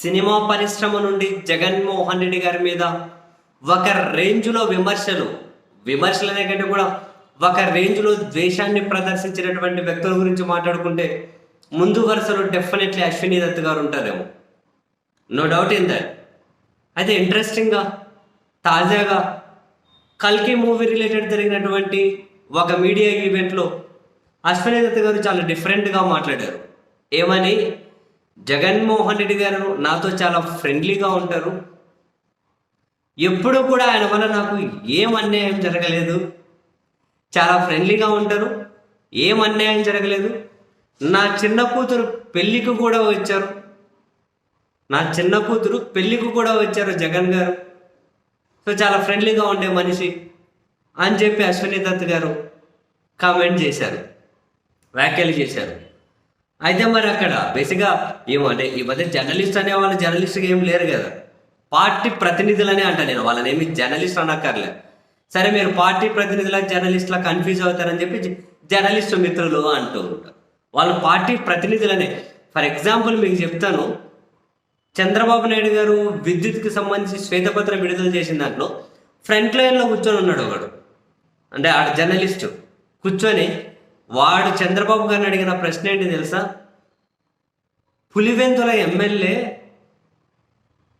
Cinema పరిశ్రమ నుండి జగన్మోహన్ రెడ్డి గారి మీద ఒక రేంజ్లో విమర్శలు విమర్శలు అనే కంటే కూడా ఒక రేంజ్లో ద్వేషాన్ని ప్రదర్శించినటువంటి వ్యక్తుల గురించి మాట్లాడుకుంటే ముందు వరుసలో డెఫినెట్లీ అశ్విని దత్ గారు ఉంటారేమో. నో డౌట్ ఇన్ దట్ అయితే ఇంట్రెస్టింగ్గా తాజాగా కల్కి మూవీ రిలేటెడ్ జరిగినటువంటి ఒక మీడియా ఈవెంట్లో అశ్విని దత్ గారు చాలా డిఫరెంట్గా మాట్లాడారు. ఏమని? జగన్మోహన్ రెడ్డి గారు నాతో చాలా ఫ్రెండ్లీగా ఉంటారు. ఎప్పుడూ కూడా ఆయన వల్ల నాకు ఏం అన్యాయం జరగలేదు. చాలా ఫ్రెండ్లీగా ఉంటారు. ఏం అన్యాయం జరగలేదు. నా చిన్న కూతురు పెళ్ళికి కూడా వచ్చారు. నా చిన్న కూతురు పెళ్ళికి కూడా వచ్చారు జగన్ గారు. సో చాలా ఫ్రెండ్లీగా ఉండే మనిషి అని చెప్పి అశ్విని దత్ గారు కామెంట్ చేశారు. వ్యాఖ్యలు చేశారు. అయితే మరి అక్కడ బేసిక్గా ఏమంటే ఈ మధ్య జర్నలిస్ట్ అనే వాళ్ళు జర్నలిస్ట్గా ఏం లేరు కదా. పార్టీ ప్రతినిధులనే అంట నేను వాళ్ళని ఏమి జర్నలిస్ట్ అనక్కర్లే. సరే మీరు పార్టీ ప్రతినిధుల జర్నలిస్ట్లా కన్ఫ్యూజ్ అవుతారని చెప్పి జర్నలిస్టు మిత్రులు అంటూ ఉంటారు. వాళ్ళు పార్టీ ప్రతినిధులనే. ఫర్ ఎగ్జాంపుల్ మీకు చెప్తాను. చంద్రబాబు నాయుడు గారు విద్యుత్కి సంబంధించి శ్వేతపత్రం విడుదల చేసిన దాంట్లో ఫ్రంట్ లైన్లో కూర్చొని ఉన్నాడు ఒకడు. అంటే ఆడ జర్నలిస్టు. కూర్చొని వాడు చంద్రబాబు గారిని అడిగిన ప్రశ్న ఏంటి తెలుసా? పులివెందుల ఎమ్మెల్యే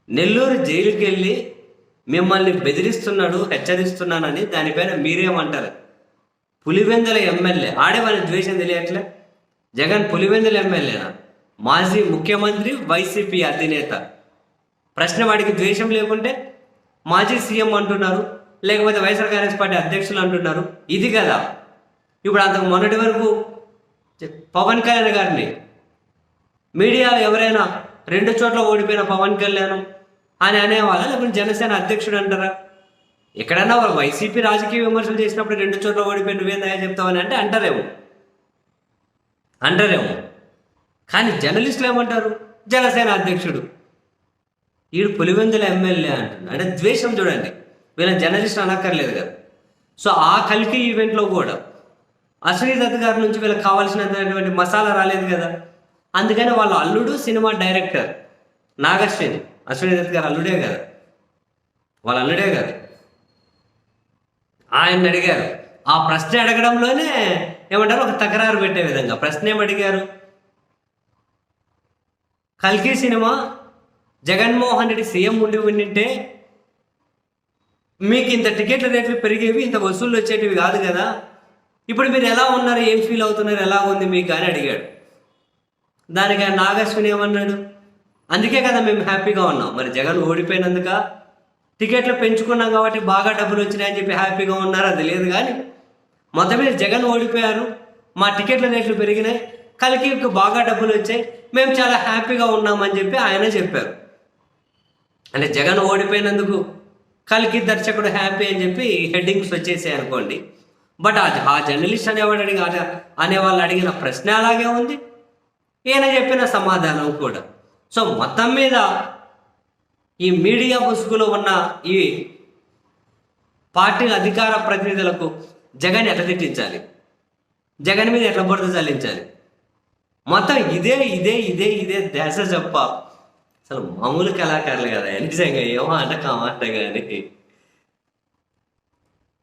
నెల్లూరు జైలుకి వెళ్ళి మిమ్మల్ని బెదిరిస్తున్నాడు హెచ్చరిస్తున్నానని దానిపైన మీరేమంటారు? పులివెందుల ఎమ్మెల్యే ఆడే వాళ్ళ ద్వేషం తెలియట్లే? జగన్ పులివెందుల ఎమ్మెల్యేనా? మాజీ ముఖ్యమంత్రి వైసీపీ అధినేత. ప్రశ్న వాడికి ద్వేషం లేకుంటే మాజీ సీఎం అంటున్నారు లేకపోతే వైఎస్ఆర్ కాంగ్రెస్ పార్టీ అధ్యక్షులు అంటున్నారు. ఇది కదా. ఇప్పుడు అంతకు మొన్నటి వరకు పవన్ కళ్యాణ్ గారిని మీడియాలో ఎవరైనా రెండు చోట్ల ఓడిపోయిన పవన్ కళ్యాణ్ అని అనేవాళ్ళ? లేకపోతే జనసేన అధ్యక్షుడు అంటారా? ఎక్కడన్నా వాళ్ళు వైసీపీ రాజకీయ విమర్శలు చేసినప్పుడు రెండు చోట్ల ఓడిపోయి నువ్వేందా చెప్తావని అంటే అంటారేమో. అంటారేమో. కానీ జర్నలిస్టులు ఏమంటారు? జనసేన అధ్యక్షుడు. ఈడు పులివెందుల ఎమ్మెల్యే అంటున్నాడు అంటే ద్వేషం చూడండి. వీళ్ళని జర్నలిస్ట్ అనక్కర్లేదు కదా. సో ఆ కల్కి ఈవెంట్లో కూడా అశ్విని దత్ గారి నుంచి వీళ్ళకి కావాల్సినటువంటి మసాలా రాలేదు కదా. అందుకని వాళ్ళ అల్లుడు సినిమా డైరెక్టర్ నాగశ్విని అశ్వనీ దత్ గారు అల్లుడే కదా. వాళ్ళ అల్లుడే కదా. ఆయన అడిగారు. ఆ ప్రశ్న అడగడంలోనే ఏమంటారు? ఒక తకరారు పెట్టే విధంగా. ప్రశ్న ఏమడిగారు అడిగారు? కల్కి సినిమా జగన్మోహన్ రెడ్డి సీఎం ఉండి ఉండింటే మీకు ఇంత టికెట్ల రేట్లు పెరిగేవి ఇంత వసూళ్ళు వచ్చేటివి కాదు కదా. ఇప్పుడు మీరు ఎలా ఉన్నారు? ఏం ఫీల్ అవుతున్నారు? ఎలా ఉంది మీకు అని అడిగాడు. దానికి ఆయన నాగశ్విని ఏమన్నాడు? అందుకే కదా మేము హ్యాపీగా ఉన్నాం. మరి జగన్ ఓడిపోయినందుక టికెట్లు పెంచుకున్నాం కాబట్టి బాగా డబ్బులు వచ్చినాయని చెప్పి హ్యాపీగా ఉన్నారు? అది లేదు కానీ మొత్తం మీద జగన్ ఓడిపోయారు. మా టికెట్ల రేట్లు పెరిగినాయి. కలికి బాగా డబ్బులు వచ్చాయి. మేము చాలా హ్యాపీగా ఉన్నామని చెప్పి ఆయన చెప్పారు. అంటే జగన్ ఓడిపోయినందుకు కలికి దర్శకుడు హ్యాపీ అని చెప్పి హెడ్డింగ్స్ వచ్చేసాయి అనుకోండి. బట్ ఆ జర్నలిస్ట్ అనేవాడు అడిగి అనేవాళ్ళు అడిగిన ప్రశ్న అలాగే ఉంది. ఈయన చెప్పిన సమాధానం కూడా. సో మొత్తం మీద ఈ మీడియా ముసుగులో ఉన్న ఈ పార్టీ అధికార ప్రతినిధులకు జగన్ ఎట్లా తిట్టించాలి? జగన్ మీద ఎట్లా బురద చల్లించాలి మొత్తం ఇదే ఇదే ఇదే ఇదే దేశ చెప్ప అసలు మామూలు కళాకారులు కదా నిజంగా ఏమో అంట కామాట కానీ